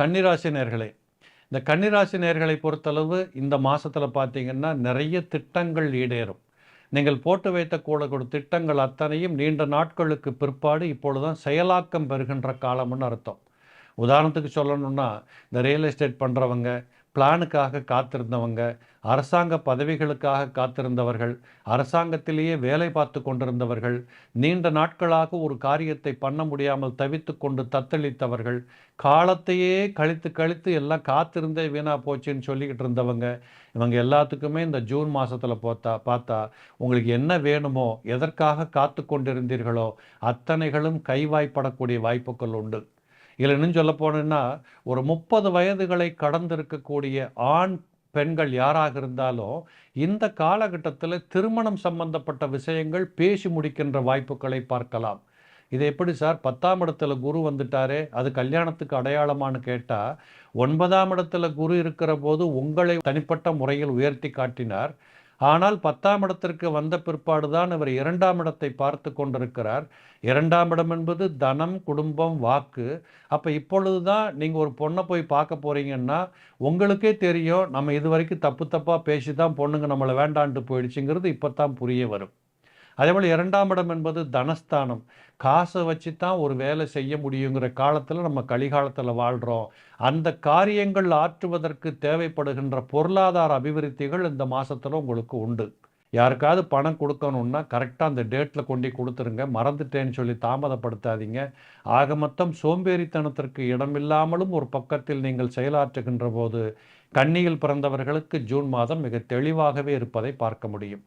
கன்னிராசி நேர்களே இந்த கன்னிராசி நேர்களை பொறுத்தளவு இந்த மாதத்தில் பார்த்தீங்கன்னா நிறைய திட்டங்கள் ஈடேறும். நீங்கள் போட்டு வைத்த கூடக்கூட திட்டங்கள் அத்தனையும் நீண்ட நாட்களுக்கு பிற்பாடு இப்பொழுதுதான் செயலாக்கம் பெறுகின்ற காலம்னு அர்த்தம். உதாரணத்துக்கு சொல்லணும்னா இந்த ரியல் எஸ்டேட் பண்ணுறவங்க பிளானுக்காக காத்திருந்தவங்க அரசாங்க பதவிகளுக்காக காத்திருந்தவர்கள் அரசாங்கத்திலேயே வேலை பார்த்து கொண்டிருந்தவர்கள் நீண்ட நாட்களாக ஒரு காரியத்தை பண்ண முடியாமல் தவித்து கொண்டு தத்தளித்தவர்கள் காலத்தையே கழித்து கழித்து எல்லாம் காத்திருந்தே வீணா போச்சுன்னு சொல்லிக்கிட்டு இருந்தவங்க இவங்க எல்லாத்துக்குமே இந்த ஜூன் மாதத்தில் பார்த்தா பார்த்தா உங்களுக்கு என்ன வேணுமோ எதற்காக காத்து கொண்டிருந்தீர்களோ அத்தனைகளும் கைவாய்ப்படக்கூடிய வாய்ப்புகள் உண்டு. இதில் இன்னும் சொல்ல போனோன்னா ஒரு முப்பது வயதுகளை கடந்திருக்கக்கூடிய ஆண் பெண்கள் யாராக இருந்தாலும் இந்த காலகட்டத்தில் திருமணம் சம்பந்தப்பட்ட விஷயங்கள் பேசி முடிக்கின்ற வாய்ப்புகளை பார்க்கலாம். இது எப்படி சார்? பத்தாம் இடத்துல குரு வந்துட்டாரே அது கல்யாணத்துக்கு அடையாளமானு கேட்டால் ஒன்பதாம் இடத்துல குரு இருக்கிற போது உங்களை தனிப்பட்ட முறையில் உயர்த்தி காட்டினார். ஆனால் பத்தாம் இடத்திற்கு வந்த பிற்பாடுதான் இவர் இரண்டாம் இடத்தை பார்த்து கொண்டிருக்கிறார். இரண்டாம் இடம் என்பது தனம் குடும்பம் வாக்கு. அப்போ இப்பொழுது தான் நீங்கள் ஒரு பொண்ணை போய் பார்க்க போகிறீங்கன்னா உங்களுக்கே தெரியும் நம்ம இது வரைக்கும் தப்பு தப்பாக பேசி தான் பொண்ணுங்க நம்மளை வேண்டான்ட்டு போயிடுச்சுங்கிறது இப்போ தான் புரிய வரும். அதேபோல் இரண்டாம் இடம் என்பது தனஸ்தானம். காசை வச்சு தான் ஒரு வேலை செய்ய முடியுங்கிற காலத்தில் நம்ம கலிகாலத்தில் வாழ்கிறோம் அந்த காரியங்கள் ஆற்றுவதற்கு தேவைப்படுகின்ற பொருளாதார அபிவிருத்திகள் இந்த மாதத்தில் உங்களுக்கு உண்டு. யாருக்காவது பணம் கொடுக்கணுன்னா கரெக்டாக அந்த டேட்டில் கொண்டு கொடுத்துருங்க. மறந்துட்டேன்னு சொல்லி தாமதப்படுத்தாதீங்க. ஆக மொத்தம் சோம்பேறித்தனத்திற்கு இடமில்லாமலும் ஒரு பக்கத்தில் நீங்கள் செயலாற்றுகின்ற போது கன்னியில் பிறந்தவர்களுக்கு ஜூன் மாதம் மிக தெளிவாகவே இருப்பதை பார்க்க முடியும்.